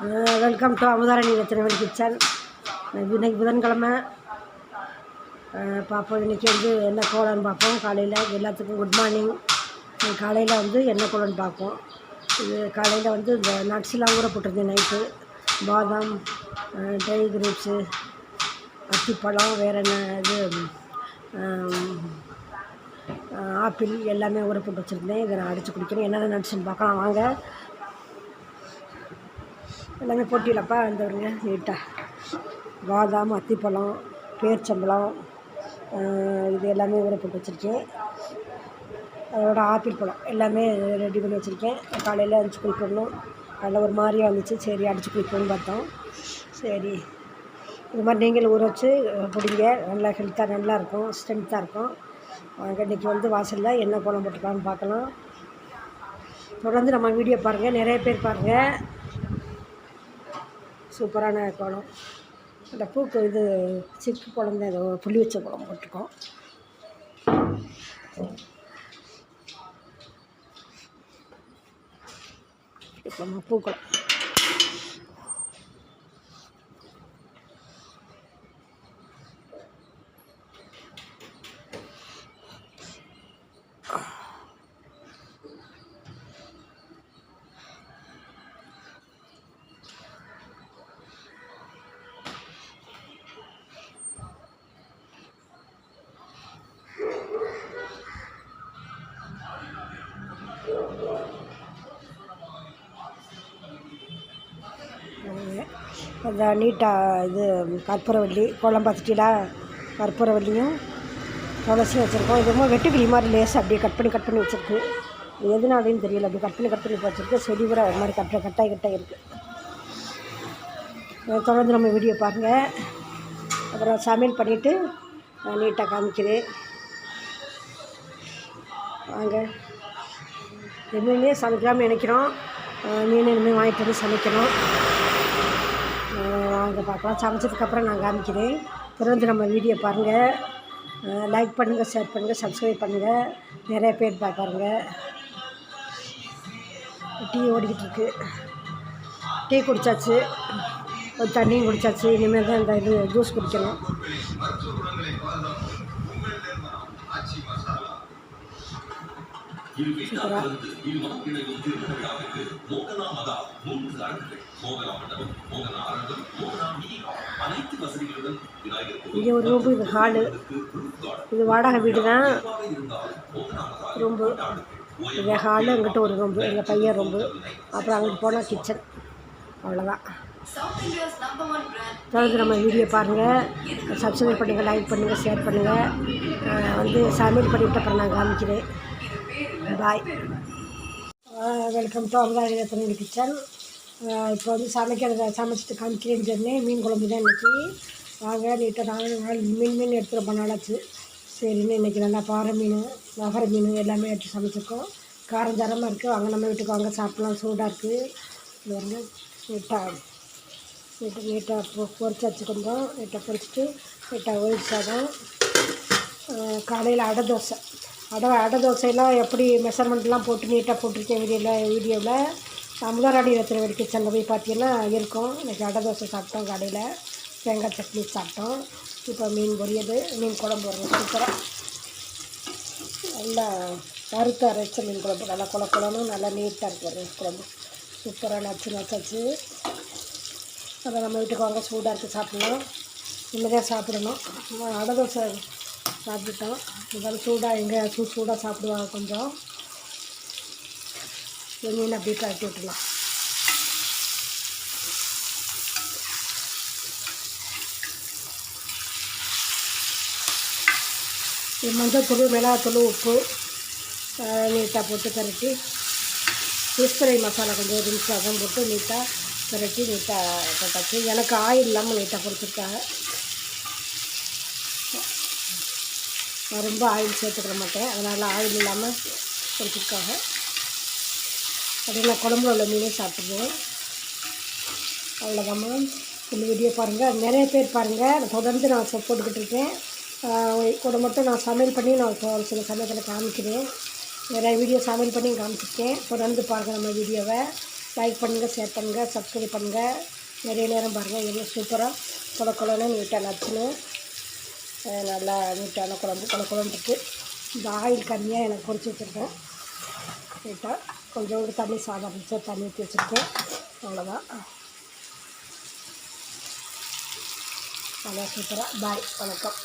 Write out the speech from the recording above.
Welcome to Amutharani Rathinavan kitchen. இன்னைக்கு புதன்கிழமை. பார்ப்போம் இன்றைக்கி வந்து என்ன கோலம்னு பார்ப்போம். காலையில் எல்லாத்துக்கும் குட் மார்னிங் காலையில் வந்து என்ன கோலம்னு பார்ப்போம். இது காலையில் வந்து இந்த நட்ஸ்லாம் ஊற போட்டிருந்தேன் நைட்டு பாதாம் ட்ரை குரூப்ஸு அத்திப்பழம் வேறு என்ன இது ஆப்பிள் எல்லாமே ஊற போட்டு வச்சுருந்தேன். இதை நான் அடித்து குடிக்கிறேன். என்னென்ன நட்ஸ்ன்னு பார்க்கலாம். வாங்க. எல்லாமே போட்டியிலப்பா இந்த வருங்க நீட்டாக பாதாம் அத்திப்பழம் பேர்ச்சம்பழம் இது எல்லாமே ஊற போட்டு வச்சுருக்கேன். அதோட ஆப்பிள் பழம் எல்லாமே ரெடி பண்ணி வச்சுருக்கேன். காலையில் அடிச்சு குளிக்கணும் அதில் ஒரு மாதிரியாக வந்துச்சு. சரி அடிச்சு குளிக்கணும்னு பார்த்தோம். சரி. இது மாதிரி நீங்களும் ஊற வச்சு பிடிங்க. நல்லா ஹெல்த்தாக நல்லா இருக்கும். ஸ்ட்ரென்த்தாக இருக்கும். இன்றைக்கி வந்து வாசலில் என்ன கோலம் போட்டுக்கலாம்னு பார்க்கலாம். தொடர்ந்து நம்ம வீடியோ பாருங்கள் நிறைய பேர் பாருங்கள் சூப்பரான குளம் அந்த பூக்கு இது சிக்கு குழந்தை ஏதோ புள்ளி வச்ச குளம் போட்டிருக்கோம். இப்போ நம்ம அந்த நீட்டாக இது கற்பூரவள்ளி கோலம் பார்த்துட்டீங்களா? கற்பூரவள்ளியும் துளசியும் வச்சுருக்கோம். இது வெட்டுக்கிளி மாதிரி லேசாக அப்படியே கட் பண்ணி கட் பண்ணி வச்சுருக்கு. எதுனாலையும் தெரியல. அப்படி கட் பண்ணி கட் பண்ணி வச்சுருக்கு. செடி கூட ஒரு மாதிரி கட்ட கட்டாய் கட்டாய் இருக்குது தொடர்ந்து நம்ம வீடியோ பாருங்கள் அப்புறம் சமையல் பண்ணிவிட்டு நீட்டாக காமிக்கிறேன். வாங்க. இனிமே சமைக்கலாம்னு நினைக்கிறோம். அஹ் மீன் இனிமேல் வாங்கிட்டு வந்து சமைக்கணும். பார்க்கலாம். சமைச்சதுக்கப்புறம் நான் காமிக்கிறேன். தொடர்ந்து நம்ம வீடியோ பாருங்கள் லைக் பண்ணுங்கள் ஷேர் பண்ணுங்கள் சப்ஸ்கிரைப் பண்ணுங்கள் நிறைய பேர் பார்ப்பாருங்க டீ ஓடிக்கிட்டு இருக்கு. டீ குடித்தாச்சு ஒரு தண்ணியும் குடித்தாச்சு இனிமேல் தான் இந்த இது ஜூஸ் குடிக்கணும். இங்கே ஒரு ரூம் இது ஹாலு இது வாடகை வீடு தான். ரூம்பு இங்கே ஹாலு அங்கிட்ட ஒரு ரூம்பு எங்கள் பையன் ரூம்பு அப்புறம் அங்கிட்டு போனால் கிச்சன் அவ்வளோதான் தொடர்ந்து நம்ம வீடியோ பாருங்கள் சப்ஸ்கிரைப் பண்ணுங்கள் லைக் பண்ணுங்கள் ஷேர் பண்ணுங்கள் வந்து சமையல் பண்ணிவிட்டு அப்புறம் நான் காமிக்கிறேன். Bye welcome to Amaravathi kitchen இப்போ வந்து சமைக்கிறத சமைச்சிட்டு காமிக்கிறேன்னு சொன்னேன். மீன் குழம்பு தான் இன்றைக்கி வாங்க நீட்டாக நாங்கள் நாள் மீன் மீன் எடுத்துகிட்டு ரொம்ப சரின்னு இன்றைக்கி நல்லா பாறை மீன் நகர மீன் எல்லாமே எடுத்து சமைச்சிருக்கோம். காரம் தரமாக இருக்குது வாங்க நம்ம வீட்டுக்கு வாங்க. சாப்பிட்லாம். சூடாக இருக்குது இது வந்து நீட்டாக நீட்டாக நீட்டாக பொ பொரிச்சாச்சு கொஞ்சம் நீட்டாக பொரிச்சிட்டு நீட்டாக ஒயிட் காலையில் அடை தோசை. அடை அடை தோசையெல்லாம் எப்படி மெஷர்மெண்ட்லாம் போட்டு நீட்டாக போட்டிருக்கேன் வீடியோவில் வீடியோவில் அமுதாராடி ரத்தின வெடி கிச்சனில் போய் பார்த்தீங்கன்னா இருக்கும். இன்றைக்கி அடை தோசை சாப்பிட்டோம் கடையில். தேங்காய் சட்னி சாப்பிட்டோம். இப்போ மீன் பொரியது மீன் குழம்பு வரும். சூப்பராக நல்லா வறுத்து அரைச்ச மீன் குழம்பு. நல்லா குழ குழம்பு நல்லா நீட்டாக இருக்கும். பாருங்க குழம்பு. சூப்பராக நச்சு நச்சாச்சு. அதை நம்ம வீட்டுக்கு வாங்க சூடாக இருக்குது சாப்பிட்லாம். இனிமேதான் சாப்பிடணும். அடை தோசை சாப்பிட்டுட்டோம். இருந்தாலும் சூடாக எங்கே சூ சூடாக சாப்பிடுவாங்க கொஞ்சம். இந்த மீன் அப்படியே கட்டி விட்டுலாம் மஞ்சள்தூள் மிளகாத்தூள் உப்பு நீட்டாக போட்டு கரட்டி பிஸ்தரை மசாலா கொஞ்சம் ரிம்ஸ் அதான் போட்டு நீட்டாக கரட்டி நீட்டாக போட்டாச்சு. எனக்கு ஆயில் இல்லாமல் நீட்டாக பொறுத்துருக்காங்க நான் ரொம்ப ஆயில் சேர்த்துக்கிற மாட்டேன். அதனால் ஆயில் இல்லாமல் கொடுத்துருக்காங்க அப்படியே நான் குழம்புல உள்ள மீனே சாப்பிடுவோம் அவ்வளோதாம்மா இந்த வீடியோ பாருங்கள் நிறைய பேர் பாருங்கள் தொடர்ந்து நான் போட்டுக்கிட்டு இருக்கேன். கூட மட்டும் நான் சமையல் பண்ணி நான் சில சமயத்தில் காமிக்கிறேன். நிறைய வீடியோ சமையல் பண்ணி காமிச்சிருக்கேன். தொடர்ந்து பாருங்கள் நம்ம வீடியோவை லைக் பண்ணுங்கள் ஷேர் பண்ணுங்கள் சப்ஸ்கிரைப் பண்ணுங்கள் நிறைய நேரம் பாருங்கள் எவ்வளோ சூப்பராக கொல கொலன்னு நீட்டாக நச்சுன்னு. நல்லா நீட்டான குழம்பு கொல இருக்குது இந்த ஆயில் கம்மியாக எனக்கு பொறிச்சு வச்சுருக்கேன். நீட்டாக கொஞ்சோண்டு தண்ணி சாதம் பிடிச்சா தண்ணி ஊற்றி வச்சுருக்கேன். அவ்வளோதான் நல்லா சூப்பராக பாய் வணக்கம்.